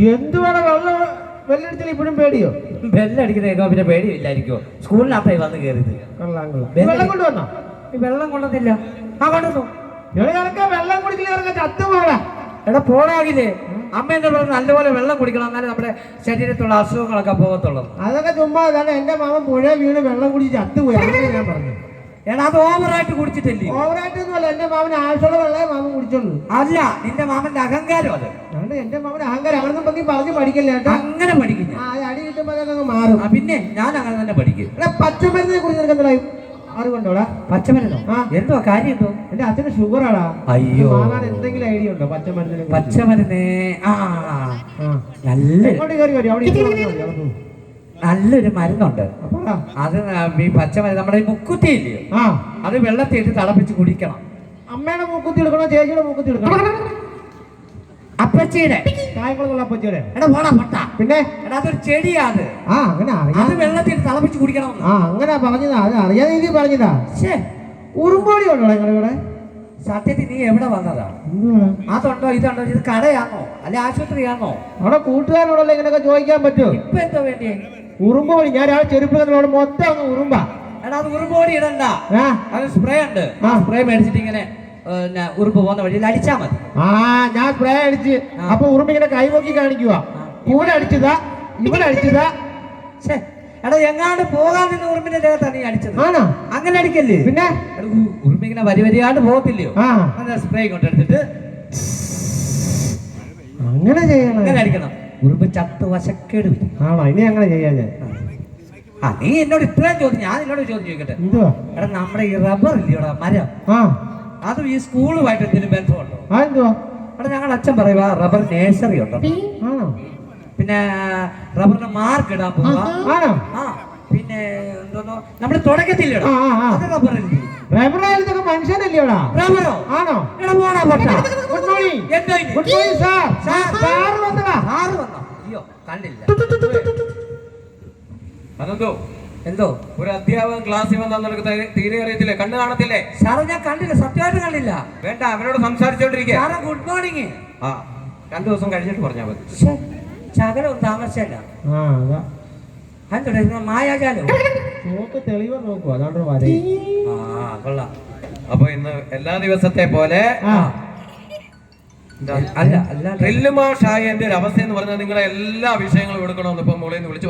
എന്തുവാണ് വെള്ള ഇപ്പോഴും പേടിയോ? ബെല്ലടിക്കുന്ന പിന്നെ പേടിയില്ലായിരിക്കോ സ്കൂളിനകത്തായി വന്ന് കയറിയത്. കൊള്ളാം കൊള്ളാം. വെള്ളം- കൊണ്ടുവന്നോ? ഈ വെള്ളം കൊണ്ടതില്ല ആ കൊണ്ടുവന്നു? വെള്ളം കുടിക്കില്ല ഇറക്ക ചത്തു പോടാ എടാ പോടാകില്ലേ? അമ്മ എന്നെ പറഞ്ഞു നല്ലപോലെ വെള്ളം കുടിക്കണം എന്നാലേ നമ്മുടെ ശരീരത്തുള്ള അസുഖങ്ങളൊക്കെ പോകത്തുള്ളൂ. അതൊക്കെ ചുമ്മാ അതാണ് എന്റെ മാമൻ പുഴ വീണ് വെള്ളം കുടിച്ച് ചത്തുപോയി. അങ്ങനെ ഞാൻ പറഞ്ഞു. എടാ അത് ഓവറായിട്ട് കുടിച്ചിട്ടില്ലേ? ഓവറായിട്ടൊന്നുമല്ല. എന്റെ മാമന് ആവശ്യമുള്ള മാമൻ അല്ല നിന്റെ മാമന്റെ അഹങ്കാരം അത്. അതുകൊണ്ട് എന്റെ മാമൻ അഹങ്കാരം അങ്ങനൊന്നും പറ്റി പറഞ്ഞു പഠിക്കല്ലേ കേട്ടോ അങ്ങനെ പഠിക്കുന്നു ആ അത് അടി കിട്ടുമ്പോ അതൊക്കെ മാറും. ആ, പിന്നെ ഞാൻ അങ്ങനെ തന്നെ പഠിക്കും. എടാ പച്ചമരുന്നിനെ കുറിച്ച് നിനക്ക് എന്താ അറിവുണ്ടോടാ? പച്ചമരുന്നോ? ആ. എന്തോ കാര്യം എന്തോ? എന്റെ അച്ഛന് ഷുഗറാടാ. അയ്യോ. വാങ്ങാൻ എന്തെങ്കിലും ഐഡിയ ഉണ്ടോ പച്ചമരുന്നിനെ കുറിച്ച്? പച്ചമരുന്ന്? ആ. ആ. നല്ല ഇങ്ങോട്ട് കയറി വരും? അവിടെ ഇരുന്ന് പറഞ്ഞാൽ മതി, അവിടെ പോ. നല്ലൊരു മരുന്നുണ്ട്. അപ്പാടാ. അത് ഈ പച്ചമരുന്ന് നമ്മുടെ ഈ മുക്കുത്തി ഇല്ലയോ ആ. അത് വെള്ളത്തിൽ ഇട്ട് തിളപ്പിച്ച് കുടിക്കണം. അമ്മയുടെ മൂക്കുത്തി എടുക്കണോ ചേച്ചിയുടെ മൂക്കുത്തി എടുക്കണോ? അപ്പച്ചിയുടെ. കായംകുളത്തുള്ള അപ്പച്ചിയുടെ. എടാ പോടാ പൊട്ട. പിന്നെ? എടാ അതൊരു ചെടിയാ അത്. ആ അങ്ങനെ അറിയാം. അത് വെള്ളത്തിൽ തളപ്പിച്ച് കുടിക്കണം ആ അങ്ങനെ പറഞ്ഞതാ. അത് അറിയാതെ രീതി പറഞ്ഞതാ. ശേ ഉറുമ്പോടി ഉണ്ടോ നിങ്ങളുടെ ഇവിടെ? സത്യത്തിൽ നീ എവിടെ വന്നതാ? അതുണ്ടോ ഇതുണ്ടോ? ഇത് കടയാണോ അല്ലെ ആശുപത്രിയാണോ അവിടെ കൂട്ടുകാരോടല്ലോ ഇങ്ങനെയൊക്കെ ചോദിക്കാൻ പറ്റുമോ ഇപ്പൊ എന്തോ വേണ്ടി ഉറുമ്പോടി ഞാൻ ആ ചെരുപ്പ് മൊത്തം അങ്ങ് ഉറുമ്പാ. എടാ അത് ഉറുമ്പോടി ഇടണ്ട. അത് സ്പ്രേ ഉണ്ട്. സ്പ്രേ മേടിച്ചിട്ട് ഇങ്ങനെ ഉറുമ്പ് പോകുന്ന വഴിയിൽ അടിച്ചാ മതി. ആ ഞാൻ സ്പ്രേ അടിച്ച്. അപ്പൊ ഉറുമ്പ് ഇങ്ങനെ കൈവോക്കി കാണിക്കുവാ. ഇവിടെ അടിച്ചതാ ഇവിടെ അടിച്ചതാ. എടാ എങ്ങാണ്ട് പോകാൻ നിന്ന് ഉറുമ്പിന്റെ ദേഹത്താണ് നീ അടിച്ചത്. ആണോ? അങ്ങനെ അടിക്കല്ലേ? പിന്നെ? ഉറുമ്പ് ഇങ്ങനെ വരി വരിയാണ്ട് പോകത്തില്ലയോ? സ്പ്രേ കൊണ്ട് എടുത്തിട്ട്. അങ്ങനെ ചെയ്യണം. അങ്ങനെ അടിക്കണം. ഉറുമ്പ് ചത്ത് വശക്കേട് ആണോ? ഇനി അങ്ങനെ ചെയ്യാ ഞാൻ. ആ നീ എന്നോട് ഇത്രയും ചോദ്യം ഞാൻ എന്നോട് ചോദ്യം ചോദിക്കട്ടെ. എടാ നമ്മുടെ ഈ റബ്ബർ ഇല്ലയോടാ മരം? ആ. അതും ഈ സ്കൂളുമായിട്ട് എന്തെങ്കിലും ബന്ധമുണ്ടോ? എടാ ഞങ്ങൾ അച്ഛൻ പറയുക റബ്ബർ നേഴ്സറി ഉണ്ടോ. ആണോ? പിന്നെ റബ്ബറിന്റെ മാർക്ക് ഇടാൻ പോവാ. പിന്നെ എന്തോന്നോ നമ്മൾ തുടക്കത്തില്ലേ ആ ആ ആ. അത് റബ്ബറില്ലേ റബ്ബറായാലത്തൊക്കെ മനുഷ്യനല്ലേടാ റബ്ബറോ ആണോ? എടാ പോടാ പൊട്ട. Good morning? Good morning sir sir. Sir വന്നടാ ആറ് വന്നോ അയ്യോ കണ്ടില്ല. അതെന്തോ എന്തോ? ഒരു അധ്യാപകൻ ക്ലാസ്സിൽ വന്നാൽ നിനക്ക് തീരെ അറിയത്തില്ലേ? കണ്ണു കാണത്തില്ലേ? സാറേ ഞാൻ കണ്ടില്ല. സത്യമായിട്ട് കണ്ടില്ല. വേണ്ട അവനോട് സംസാരിച്ചോണ്ടിരിക്കുക സാറേ ഗുഡ് മോർണിംഗ് ആ രണ്ടു ദിവസം കഴിഞ്ഞിട്ട് പറഞ്ഞാൽ മതി. ശകലം താമസിച്ചല്ല. ആ മായാജാലോ? തെളിവ് കൊള്ളാം. അപ്പൊ ഇന്ന് എല്ലാ ദിവസത്തെ പോലെ അല്ല അല്ല ട്രില്ലുമാഷായ എന്റെ ഒരു അവസ്ഥ എന്ന് പറഞ്ഞാൽ നിങ്ങളെ എല്ലാ വിഷയങ്ങളും എടുക്കണമെന്ന് ഇപ്പൊ മുകളിൽ നിന്ന് വിളിച്ചു